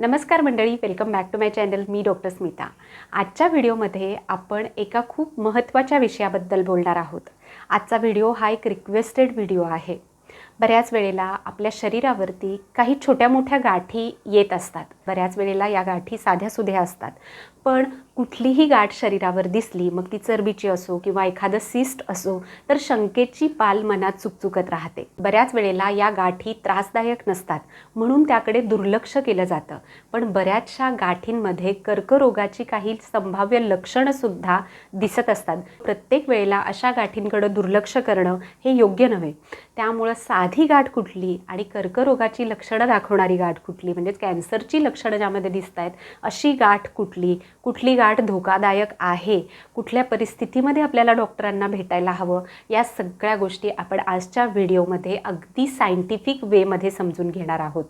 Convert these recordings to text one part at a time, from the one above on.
नमस्कार मंडळी welcome back to my channel me doctor Smita. आजच्या व्हिडिओमध्ये आपण एका खूप महत्त्वाच्या विषयाबद्दल बोलणार आहोत. आजचा व्हिडिओ हा एक रिक्वेस्टेड व्हिडिओ आहे. बऱ्याच वेळेला आपल्या शरीरावरती काही छोट्या मोठ्या गाठी येत असतात. बऱ्याच वेळेला या गाठी साध्या सुध्या असतात. पण कुठलीही गाठ शरीरावर दिसली मग ती चरबीची असो किंवा एखादं सिस्ट असो तर शंकेची पाल मनात चुकचुकत राहते. बऱ्याच वेळेला या गाठी त्रासदायक नसतात म्हणून त्याकडे दुर्लक्ष केलं जातं. पण बऱ्याचशा गाठींमध्ये कर्करोगाची काही संभाव्य लक्षणंसुद्धा दिसत असतात. प्रत्येक वेळेला अशा गाठींकडं दुर्लक्ष करणं हे योग्य नव्हे. त्यामुळं साध गाठ कुठली आणि कर्करोगाची लक्षणं दाखवणारी गाठ कुठली? म्हणजेच कॅन्सरची लक्षणं ज्यामध्ये दिसत आहेत अशी गाठ कुठली? कुठली गाठ धोकादायक आहे? कुठल्या परिस्थितीमध्ये आपल्याला डॉक्टरांना भेटायला हवं? या सगळ्या गोष्टी आपण आजच्या व्हिडिओमध्ये अगदी सायंटिफिक वेमध्ये समजून घेणार आहोत.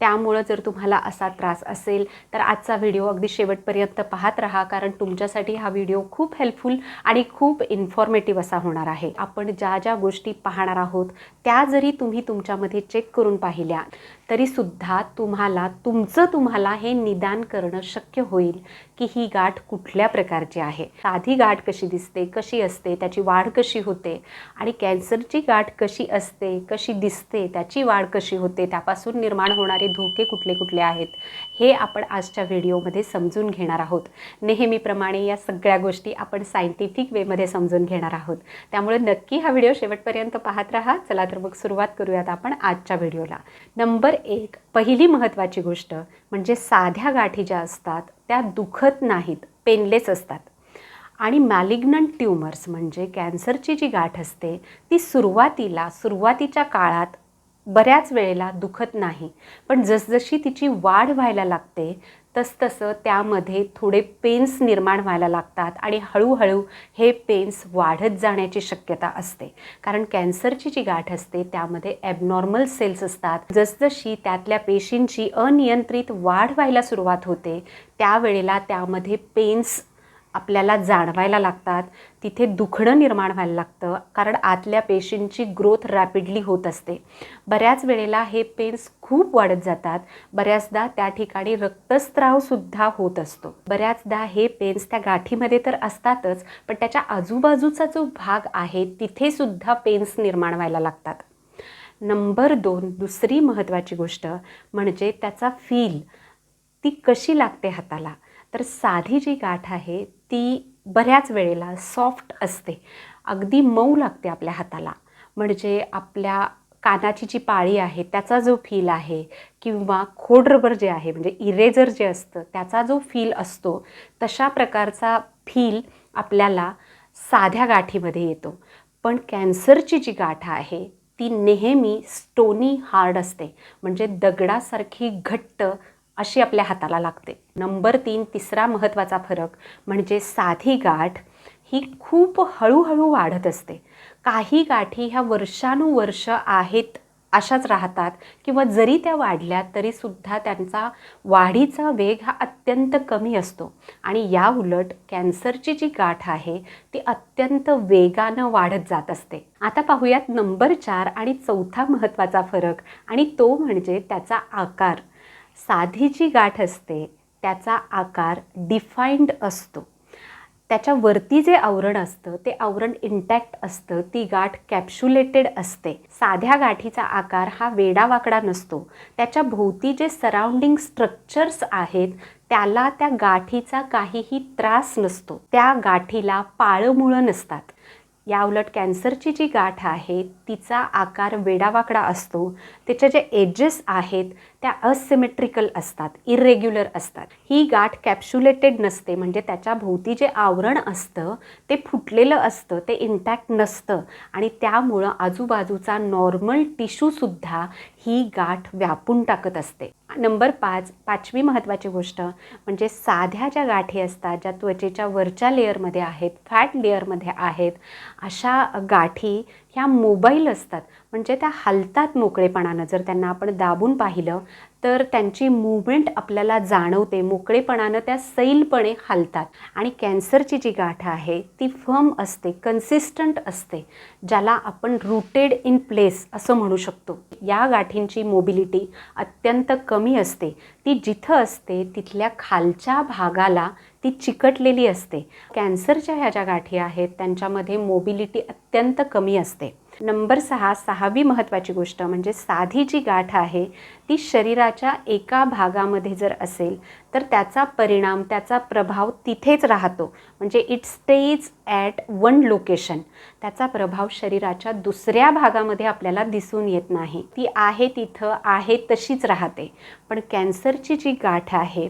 त्यामुळं जर तुम्हाला असा त्रास असेल तर आजचा व्हिडिओ अगदी शेवटपर्यंत पाहत राहा कारण तुमच्यासाठी हा व्हिडिओ खूप हेल्पफुल आणि खूप इन्फॉर्मेटिव्ह असा होणार आहे. आपण ज्या ज्या गोष्टी पाहणार आहोत त्या जरी तुम्ही तुमच्यामध्ये चेक करून पाहिल्या. तरीसुद्धा तुम्हाला तुमचं तुम्हाला हे निदान करणं शक्य होईल की ही गाठ कुठल्या प्रकारची आहे. साधी गाठ कशी दिसते कशी असते त्याची वाढ कशी होते आणि कॅन्सरची गाठ कशी असते कशी दिसते त्याची वाढ कशी होते त्यापासून निर्माण होणारे धोके कुठले कुठले आहेत हे आपण आजच्या व्हिडिओमध्ये समजून घेणार आहोत. नेहमीप्रमाणे या सगळ्या गोष्टी आपण सायंटिफिक वेमध्ये समजून घेणार आहोत. त्यामुळे नक्की हा व्हिडिओ शेवटपर्यंत पाहत राहा. चला तर मग सुरुवात करूयात आपण आजच्या व्हिडिओला. नंबर एक पहिली महत्त्वाची गोष्ट म्हणजे साध्या गाठी ज्या असतात त्या दुखत नाहीत पेनलेस असतात. आणि मॅलिग्नंट ट्युमर्स म्हणजे कॅन्सरची जी गाठ असते ती सुरुवातीला सुरुवातीच्या काळात बऱ्याच वेळेला दुखत नाही. पण जसजशी तिची वाढ व्हायला लागते तसतसं त्यामध्ये थोडे पेन्स निर्माण व्हायला लागतात आणि हळूहळू हे पेन्स वाढत जाण्याची शक्यता असते. कारण कॅन्सरची जी गाठ असते त्यामध्ये ॲबनॉर्मल सेल्स असतात. जसजशी त्यातल्या पेशींची अनियंत्रित वाढ व्हायला सुरुवात होते त्यावेळेला त्यामध्ये पेन्स आपल्याला जाणवायला लागतात. तिथे दुखणं निर्माण व्हायला लागतं. कारण आतल्या पेशींची ग्रोथ रॅपिडली होत असते. बऱ्याच वेळेला हे पेन्स खूप वाढत जातात. बऱ्याचदा त्या ठिकाणी रक्तस्रावसुद्धा होत असतो. बऱ्याचदा हे पेन्स त्या गाठीमध्ये तर असतातच पण त्याच्या आजूबाजूचा जो भाग आहे तिथेसुद्धा पेन्स निर्माण व्हायला लागतात. नंबर दोन दुसरी महत्त्वाची गोष्ट म्हणजे त्याचा फील ती कशी लागते हाताला? तर साधी जी गाठ आहे ती बऱ्याच वेळेला सॉफ्ट असते. अगदी मऊ लागते आपल्या हाताला. म्हणजे आपल्या कानाची जी पाळी आहे त्याचा जो फील आहे किंवा खोडरबर जे आहे म्हणजे इरेजर जे असतं त्याचा जो फील असतो तशा प्रकारचा फील आपल्याला साध्या गाठीमध्ये येतो. पण कॅन्सरची जी गाठ आहे ती नेहमी स्टोनी हार्ड असते. म्हणजे दगडासारखी घट्ट अशी आपल्या हाताला लागते. नंबर तीन तिसरा महत्त्वाचा फरक म्हणजे साधी गाठ ही खूप हळूहळू वाढत असते. काही गाठी ह्या वर्षानुवर्ष आहेत अशाच राहतात किंवा जरी त्या वाढल्या तरीसुद्धा त्यांचा वाढीचा वेग हा अत्यंत कमी असतो. आणि या उलट कॅन्सरची जी गाठ आहे ती अत्यंत वेगानं वाढत जात असते. आता पाहूयात नंबर चार आणि चौथा महत्त्वाचा फरक आणि तो म्हणजे त्याचा आकार. साधी जी गाठ असते त्याचा आकार डिफाईंड असतो. त्याच्यावरती जे आवरण असतं ते आवरण इंटॅक्ट असतं ती गाठ कॅप्सुलेटेड असते. साध्या गाठीचा आकार हा वेडावाकडा नसतो. त्याच्या भोवती जे सराउंडिंग स्ट्रक्चर्स आहेत त्याला त्या गाठीचा काहीही त्रास नसतो. त्या गाठीला पाळमुळं नसतात. या उलट कॅन्सरची जी गाठ आहे तिचा आकार वेडावाकडा असतो. त्याचे जे एजेस आहेत त्या असिमेट्रिकल असतात इरेग्युलर असतात. ही गाठ कॅप्सुलेटेड नसते म्हणजे त्याच्या भोवती जे आवरण असतं ते फुटलेलं असतं ते इंटॅक्ट नसतं. आणि त्यामुळं आजूबाजूचा नॉर्मल टिश्यूसुद्धा ही गाठ व्यापून टाकत असते. नंबर पाच पाचवी महत्त्वाची गोष्ट म्हणजे साध्या ज्या गाठी असतात ज्या त्वचेच्या वरच्या लेअरमध्ये आहेत फॅट लेअरमध्ये आहेत अशा गाठी ह्या मोबाईल असतात. म्हणजे त्या हलतात मोकळेपणानं. जर त्यांना आपण दाबून पाहिलं तर त्यांची मूवमेंट आपल्याला जाणवते. मोकळेपणानं त्या सैलपणे हालतात. आणि कॅन्सरची जी गाठ आहे ती फर्म असते कन्सिस्टंट असते ज्याला आपण रूटेड इन प्लेस असं म्हणू शकतो. या गाठींची मोबिलिटी अत्यंत कमी असते. ती जिथं असते तिथल्या खालच्या भागाला ती चिकटलेली असते. कॅन्सरच्या ह्या ज्या गाठी आहेत त्यांच्यामध्ये मोबिलिटी अत्यंत कमी असते. नंबर सहा सहावी महत्त्वाची गोष्ट म्हणजे साधी जी गाठ आहे ती शरीराच्या एका भागामध्ये जर असेल तर त्याचा परिणाम त्याचा प्रभाव तिथेच राहतो. म्हणजे it stays at one location त्याचा प्रभाव शरीराच्या दुसऱ्या भागामध्ये आपल्याला दिसून येत नाही. ती आहे तिथं आहे तशीच राहते. पण कॅन्सरची जी गाठ आहे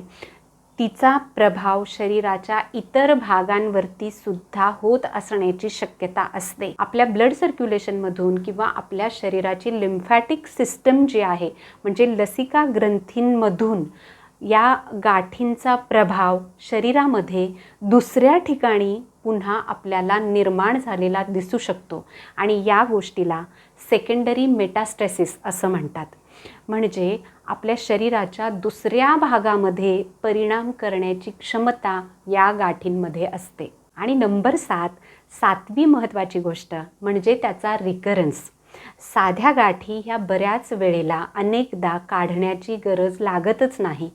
तिचा प्रभाव शरीराच्या इतर भागांवरती सुद्धा होत असण्याची शक्यता असते. आपल्या ब्लड सर्क्युलेशनमधून किंवा आपल्या शरीराची लिम्फॅटिक सिस्टम जी आहे म्हणजे लसिका ग्रंथींमधून या गाठींचा प्रभाव शरीरामध्ये दुसऱ्या ठिकाणी पुन्हा आपल्याला निर्माण झालेला दिसू शकतो आणि या गोष्टीला सेकंडरी मेटास्टेसिस असं म्हणतात. म्हणजे आपल्या शरीराच्या दुसऱ्या भागामध्ये परिणाम करण्याची क्षमता या गाठींमध्ये असते. आणि नंबर सात सातवी महत्त्वाची गोष्ट म्हणजे त्याचा रिकरन्स साध्या गाठी ह्या बऱ्याच वेळेला अनेकदा काढण्याची गरज लागतच नाही.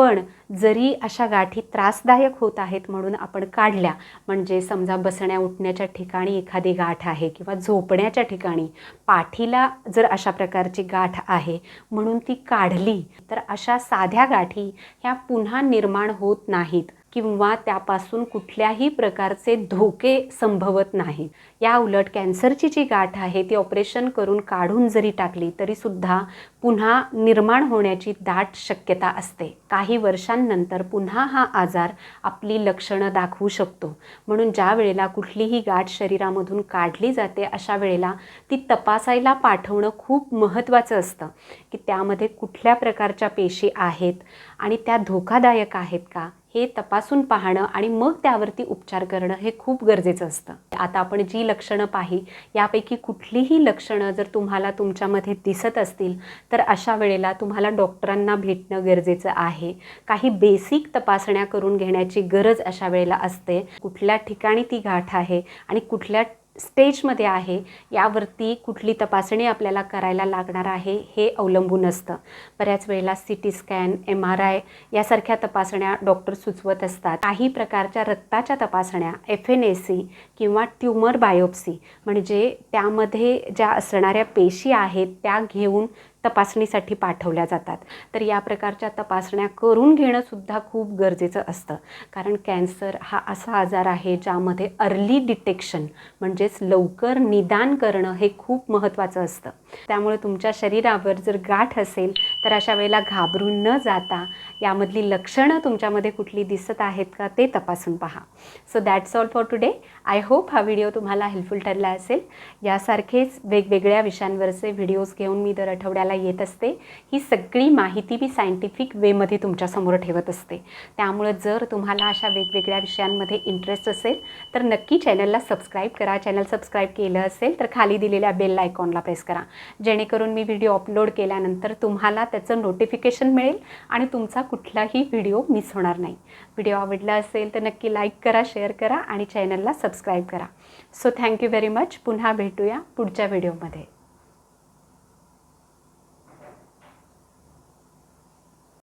पण जरी अशा गाठी त्रासदायक होत आहेत म्हणून आपण काढल्या म्हणजे समजा बसण्या उठण्याच्या ठिकाणी एखादी गाठ आहे किंवा झोपण्याच्या ठिकाणी पाठीला जर अशा प्रकारची गाठ आहे म्हणून ती काढली तर अशा साध्या गाठी ह्या पुन्हा निर्माण होत नाहीत. किंवा त्यापासून कुठल्याही प्रकारचे धोके संभवत नाही. या उलट कॅन्सरची जी गाठ आहे ती ऑपरेशन करून काढून जरी टाकली तरीसुद्धा पुन्हा निर्माण होण्याची दाट शक्यता असते. काही वर्षांनंतर पुन्हा हा आजार आपली लक्षणं दाखवू शकतो. म्हणून ज्या वेळेला कुठलीही गाठ शरीरामधून काढली जाते अशा वेळेला ती तपासायला पाठवणं खूप महत्त्वाचं असतं की त्यामध्ये कुठल्या प्रकारच्या पेशी आहेत आणि त्या धोकादायक आहेत का? हे तपासून पाहणं आणि मग त्यावरती उपचार करणं हे खूप गरजेचं असतं. आता आपण जी लक्षणं पाही यापैकी कुठलीही लक्षणं जर तुम्हाला तुमच्यामध्ये दिसत असतील तर अशा वेळेला तुम्हाला डॉक्टरांना भेटणं गरजेचं आहे. काही बेसिक तपासण्या करून घेण्याची गरज अशा वेळेला असते. कुठल्या ठिकाणी ती गाठ आहे आणि कुठल्या स्टेजमध्ये आहे. यावरती कुठली तपासणी आपल्याला करायला लागणार आहे हे अवलंबून असतं. बऱ्याच वेळेला C T scan M R I यासारख्या तपासण्या डॉक्टर सुचवत असतात. काही प्रकारच्या रक्ताच्या तपासण्या एफ एन ए सी किंवा ट्युमर बायोप्सी म्हणजे त्यामध्ये ज्या असणाऱ्या पेशी आहेत त्या घेऊन तपासणीसाठी पाठवल्या जातात. तर या प्रकारच्या तपासण्या करून घेणंसुद्धा खूप गरजेचं असतं. कारण कॅन्सर हा असा आजार आहे ज्यामध्ये अर्ली डिटेक्शन म्हणजेच लवकर निदान करणं हे खूप महत्त्वाचं असतं. त्यामुळे तुमच्या शरीरावर जर गाठ असेल तर अशा वेळेला घाबरून न जाता यामधली लक्षणं तुमच्यामध्ये कुठली दिसत आहेत का ते तपासून पहा. So that's all for today I hope हा व्हिडिओ तुम्हाला हेल्पफुल ठरला असेल. यासारखेच वेगवेगळ्या विषयांवरचे व्हिडिओज घेऊन मी दर आठवड्याला येत असते. ही सगळी माहिती मी सायंटिफिक वेमध्ये तुमच्यासमोर ठेवत असते. त्यामुळं जर तुम्हाला अशा वेगवेगळ्या विषयांमध्ये इंटरेस्ट असेल तर नक्की चॅनलला सबस्क्राईब करा. चॅनल सबस्क्राईब केलं असेल तर खाली दिलेल्या बेल आयकॉनला प्रेस करा. जेणेकरून मी व्हिडिओ अपलोड केल्यानंतर तुम्हाला त्याचं नोटिफिकेशन मिळेल आणि तुमचा कुठलाही व्हिडिओ मिस होणार नाही. व्हिडिओ आवडला असेल तर नक्की लाईक करा शेअर करा आणि चॅनलला सबस्क्राईब करा. सो थँक्यू व्हेरी मच पुन्हा भेटूया पुढच्या व्हिडिओमध्ये